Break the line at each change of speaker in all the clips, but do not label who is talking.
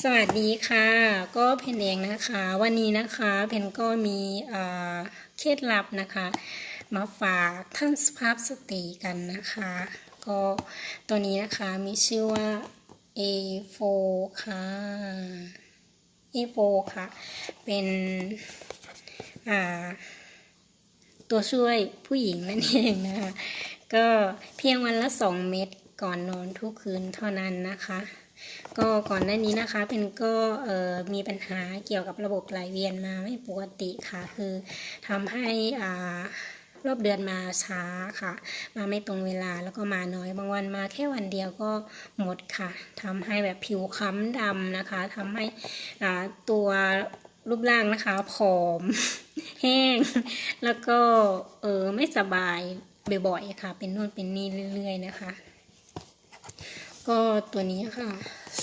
สวัสดีค่ะ ก็เพนเองนะคะ วันนี้นะคะเพนก็มีเคล็ดลับนะคะ มาฝากท่านสภาพสตรีกันนะคะ ก็ตัวนี้นะคะมีชื่อว่า A4 ค่ะ A4 ค่ะ เป็นตัวช่วยผู้หญิงนั่นเองนะคะ ก็เพียงวันละ 2 เม็ด ก่อนนอนทุกคืนเท่านั้นนะคะ ก็ก่อนหน้านี้นะคะเป็นก็เอ่อมีปัญหาเกี่ยวกับระบบไหลเวียนมาไม่ปกติค่ะ คือทำให้อ่ารอบเดือนมาช้าค่ะ มาไม่ตรงเวลาแล้วก็มาน้อยบางวันมาแค่วันเดียวก็หมดค่ะทำให้แบบผิวค้ำดำนะคะทำให้ตัวรูปร่างนะคะผอม แห้ง แล้วก็เออไม่สบายบ่อยๆค่ะ เป็นนู่นเป็นนี่เรื่อยๆนะคะ ก็ตัวนี้ค่ะ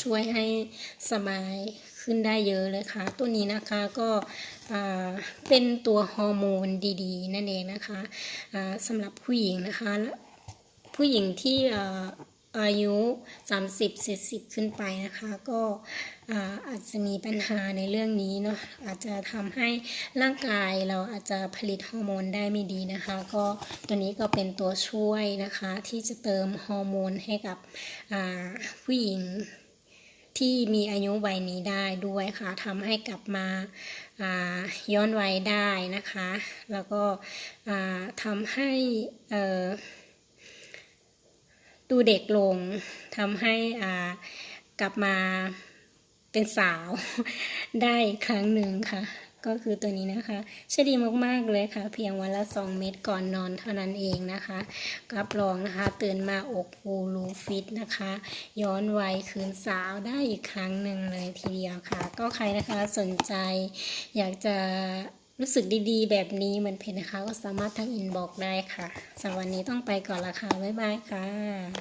ช่วยให้สบายขึ้นได้เยอะเลยค่ะ ตัวนี้นะคะก็เป็นตัวฮอร์โมนดีๆ นั่นเองนะคะสำหรับผู้หญิงนะคะและผู้หญิงที่ อายุ 30-40 ขึ้นไปนะคะ ก็อาอาจจะมีปัญหาในเรื่องนี้เนาะอาจจะทำให้ร่างกายเราอาจจะผลิตฮอร์โมนได้ไม่ดีนะคะ ก็ตัวนี้ก็เป็นตัวช่วยนะคะ ที่จะเติมฮอร์โมนให้กับผู้หญิงที่มีอายุวัยนี้ได้ด้วยค่ะทำให้กลับมาาย้อนวัยได้นะคะ แล้วก็ทำให้ ดูเด็กลงทำให้อ่ากลับมาเป็นสาวได้อีกครั้งหนึ่งค่ะ ก็คือตัวนี้นะคะใช่ดีมากๆเลยค่ะ เพียงวันละ 2 เม็ดก่อนนอนเท่านั้นเองนะคะรับรองนะคะ ตื่นมาอกฟูรูฟิตนะคะ ย้อนวัยคืนสาวได้อีกครั้งหนึ่งเลยทีเดียวค่ะ ก็ใครนะคะสนใจอยากจะ รู้สึกดีๆ แบบนี้เหมือนเพนนะคะ ก็สามารถทักอินบอกได้ค่ะสำหรับวันนี้ต้องไปก่อนละค่ะ บ๊ายบายค่ะ